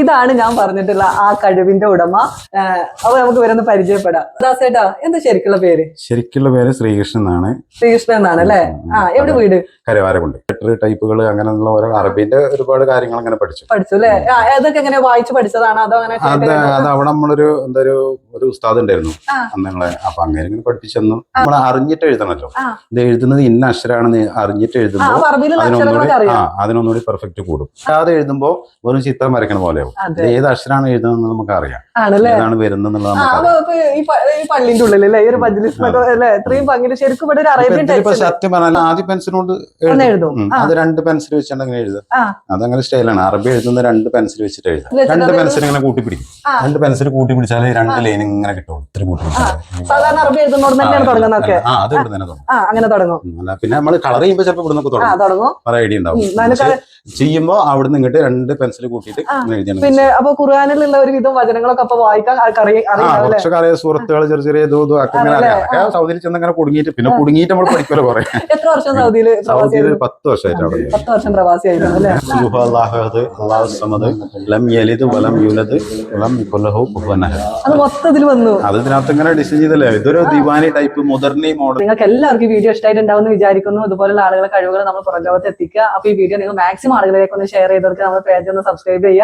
ഇതാണ് ഞാൻ പറഞ്ഞിട്ടുള്ള ആ കഴിവിന്റെ ഉടമ. അവ അപ്പൊ നമുക്ക് വരുന്ന പരിചയപ്പെടാം. ദാസേട്ടാ എന്താ ശരിക്കുള്ള പേര്? ശരിക്കുള്ള പേര് ശ്രീകൃഷ്ണൻ എന്നാണ്. ശ്രീകൃഷ്ണൻ എന്നാണ് അല്ലേ? ആ എവിടെ വീട്? കരവാരമുണ്ട് ലെറ്റർ ടൈപ്പുകൾ അങ്ങനെയുള്ള ഓരോ അറബിന്റെ ഒരുപാട് കാര്യങ്ങൾ അങ്ങനെ പഠിച്ചു. പഠിച്ചു അല്ലേ? അതൊക്കെ എങ്ങനെ വായിച്ചു പഠിച്ചതാണ്? അതോ അങ്ങനെ അത് അവിടെ നമ്മളൊരു എന്താ ഒരു ഒരു ഉസ്താദ് ഉണ്ടായിരുന്നു ഞങ്ങളെ അപ്പൊ അങ്ങനെ ഇങ്ങനെ പഠിപ്പിച്ചെന്നു നമ്മൾ അറിഞ്ഞിട്ട് എഴുതണല്ലോ. ഇത് എഴുതുന്നത് ഇന്ന അക്ഷരാണെന്ന് അറിഞ്ഞിട്ട് എഴുതുമ്പോൾ അതിനൊന്നുകൂടി ആ അതിനൊന്നുകൂടി പെർഫെക്റ്റ് കൂടും. അത് എഴുതുമ്പോൾ ഒരു ചിത്രം വരയ്ക്കണ പോലെയാവും ഏത് അക്ഷരമാണ് എഴുതുന്നത് നമുക്ക് അറിയാം ഏതാണ് വരുന്നത് പള്ളിന്റെ ഉള്ളിൽ അല്ലേ ഈ ഒരു ഇത്രയും ഭംഗിയിൽ ശരിക്കും ഇവിടെ ഒരു അറേബ്യൻ സത്യം പറഞ്ഞാൽ ആദ്യ പെൻസിലോട് എഴുതും. അത് രണ്ട് പെൻസിൽ വെച്ചാണ് അങ്ങനെ എഴുതുക. അതങ്ങനെ സ്റ്റൈലാണ്. അറബി എഴുതുന്ന രണ്ട് പെൻസിൽ വെച്ചിട്ട് എഴുതാം രണ്ട് പെൻസിൽ ഇങ്ങനെ കൂട്ടി പിടിക്കും രണ്ട് പെൻസിൽ കൂട്ടി പിടിച്ചാലേ രണ്ട് ലൈൻ ഇങ്ങനെ കിട്ടുള്ളൂ. ഇത്ര കൂട്ടി. സാധാരണ അറബി എഴുതുന്നോട് തന്നെയാണ് തുടങ്ങുന്നതൊക്കെ. ആ അത് ഇവിടെ തന്നെ തുടങ്ങും ആ അങ്ങനെ തുടങ്ങും. പിന്നെ നമ്മൾ കളർ ചെയ്യുമ്പോൾ ചിലപ്പോൾ ഇവിടെ നിന്നൊക്കെ തുടങ്ങും. ഐഡിയ ഉണ്ടാവും. ചെയ്യുമ്പോൾ അവിടെ നിന്ന് ഇങ്ങോട്ട് രണ്ട് പെൻസിൽ കൂട്ടിയിട്ട്. എഴുതിയാണ് പിന്നെ അപ്പൊ ഖുർആാനിലുള്ള ഒരു വിധം വചനങ്ങളൊക്കെ അപ്പൊ വായിക്കാൻ കുറച്ചൊക്കെ അറിയാം. സുഹൃത്തുക്കൾ ചെറിയ ചെറിയ ഇതും ഇതും ഒക്കെ അറിയാം. സൗദിയിൽ ചെന്ന് അങ്ങനെ കുടുങ്ങിയിട്ട് പിന്നെ കുടുങ്ങിയിട്ട് നമ്മൾ പഠിക്കുമല്ലോ കുറെ. എത്ര വർഷം സൗദിയിൽ സൗദിയിൽ പത്ത് വർഷമായിട്ട് അവിടെ. പത്ത് വർഷം അത് മൊത്തത്തിൽ വന്നു. അത് ഇതിനകത്ത് ഇങ്ങനെ ഡിസൈൻ ചെയ്തല്ലേ? ഇതൊരു ദിവാനി ടൈപ്പ് മോഡേൺ മോഡൽ നിങ്ങൾക്ക് എല്ലാവർക്കും വീഡിയോ ഇഷ്ടമായിട്ടുണ്ടാവും എന്ന് വിചാരിക്കുന്നു. ഇതുപോലുള്ള ആളുകളെ കഴിവുകൾ നമ്മൾ പുറം ലോകത്ത് എത്തിക്കുക. അപ്പൊ ഈ വീഡിയോ നിങ്ങൾ മാക്സിമം ആളുകളിലേക്ക് ഒന്ന് ഷെയർ ചെയ്തവർക്ക് നമ്മുടെ പേജ് ഒന്ന് സബ്സ്ക്രൈബ് ചെയ്യുക.